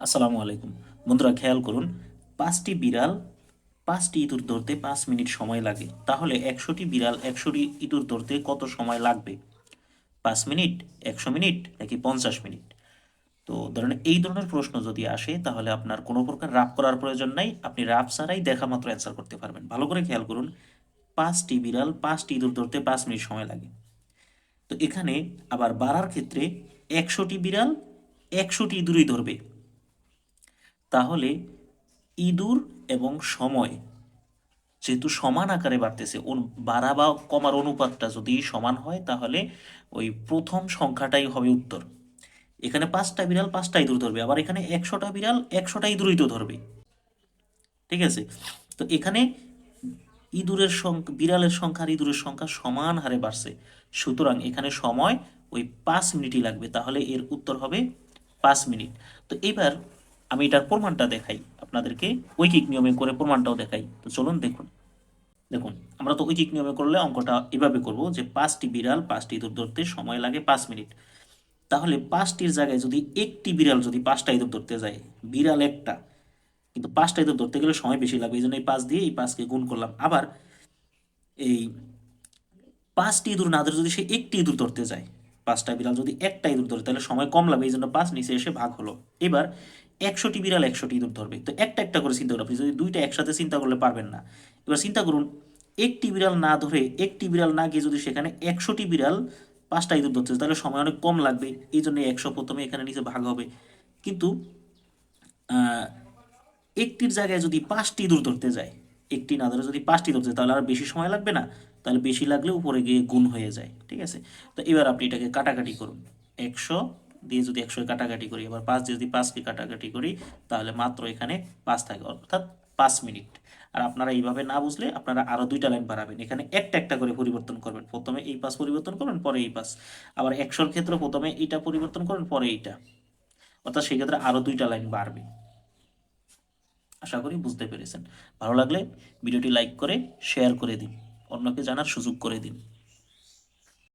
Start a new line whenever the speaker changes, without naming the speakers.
আসসালামু আলাইকুম। বন্ধুরা, খেয়াল করুন, পাঁচটি বিড়াল পাঁচটি ইঁদুর ধরতে পাঁচ মিনিট সময় লাগে। তাহলে একশোটি বিড়াল একশোটি ইঁদুর ধরতে কত সময় লাগবে? পাঁচ মিনিট, একশো মিনিট, নাকি পঞ্চাশ মিনিট? তো ধরেন, এই ধরনের প্রশ্ন যদি আসে, তাহলে আপনার কোনো প্রকার রাফ করার প্রয়োজন নাই। আপনি রাফ ছাড়াই দেখা মাত্র অ্যান্সার করতে পারবেন। ভালো করে খেয়াল করুন, পাঁচটি বিড়াল পাঁচটি ইঁদুর ধরতে পাঁচ মিনিট সময় লাগে। তো এখানে আবার বাড়ার ক্ষেত্রে একশোটি বিড়াল একশোটি ইঁদুরই ধরবে। তাহলে ইঁদুর এবং সময় যেহেতু সমান আকারে বাড়তেছে বাড়া বা কমার অনুপাতটা যদি সমান হয়, তাহলে ওই প্রথম সংখ্যাটাই হবে উত্তর। এখানে পাঁচটা বিড়াল পাঁচটা ইঁদুর ধরবে, আবার এখানে একশোটা বিড়াল একশোটা ইঁদুরই তো ধরবে। ঠিক আছে? তো এখানে ইঁদুরের সংখ্যা বিড়ালের সংখ্যা আর ইঁদুরের সংখ্যা সমান হারে বাড়ছে। সুতরাং এখানে সময় ওই পাঁচ মিনিটই লাগবে, তাহলে এর উত্তর হবে পাঁচ মিনিট। তো এবার আমি এটার প্রমাণটা দেখাই। আপনাদেরকে ঐকিক নিয়মে করে প্রমাণটাও দেখাই। তো চলুন দেখুন। দেখুন, আমরা তো ঐকিক নিয়মে করলে অঙ্কটা এভাবে করব যে পাঁচটি বিড়াল পাঁচটি ইঁদুর ধরতে সময় লাগে পাঁচ মিনিট। তাহলে পাঁচটির জায়গায় যদি একটি বিড়াল যদি পাঁচটা ইঁদুর ধরতে যায়, বিড়াল একটা, কিন্তু পাঁচটা ইঁদুর ধরতে গেলে সময় বেশি লাগবে এই জন্য এই পাঁচ দিয়ে এই পাঁচকে গুণ করলাম। আবার এই পাঁচটি ইঁদুর না ধরে যদি সে একটি ইঁদুর ধরতে যায়, পাঁচটা বিড়াল যদি একটা ইঁদুর ধরে, তাহলে সময় কম লাগবে এই জন্য পাঁচ নিচে এসে ভাগ হলো। এবার একশোটি বিড়াল একশোটি ইঁদুর ধরবে। তো একটা একটা করে চিন্তা করুন আপনি, যদি দুইটা একসাথে চিন্তা করলে পারবেন না। এবার চিন্তা করুন, একটি বিড়াল না ধরে একটি বিড়াল না গিয়ে যদি সেখানে একশোটি বিড়াল পাঁচটা ইঁদুর ধরতে তাহলে সময় অনেক কম লাগবে। এই জন্য একশো প্রথমে এখানে নিচে ভাগ হবে। কিন্তু একটির জায়গায় যদি পাঁচটি ইঁদুর ধরতে যায়, একটি না ধরে যদি পাঁচটি ধরতে তাহলে আর বেশি সময় লাগবে না। তাহলে বেশি লাগলে উপরে গিয়ে গুণ হয়ে যায়। ঠিক আছে? তো এবার আপনি এটাকে কাটাকাটি করুন। একশো দিয়ে যদি একশো কাটাকাটি করি, এবার পাঁচ দিয়ে যদি পাঁচকে কাটাকাটি করি, তাহলে মাত্র এখানে পাঁচ থাকে। অর্থাৎ পাঁচ মিনিট। আর আপনারা এইভাবে না বুঝলে আপনারা আরও দুইটা লাইন বাড়াবেন। এখানে একটা একটা করে পরিবর্তন করবেন। প্রথমে এই পাস পরিবর্তন করবেন, পরে এই পাঁচ। আবার একশোর ক্ষেত্রে প্রথমে এইটা পরিবর্তন করবেন, পরে এইটা। অর্থাৎ সেই ক্ষেত্রে আরও দুইটা লাইন বাড়বে। আশা করি বুঝতে পেরেছেন। ভালো লাগলে ভিডিওটি লাইক করে, শেয়ার করে দিন। অন্যকে জানার সুযোগ করে দিন।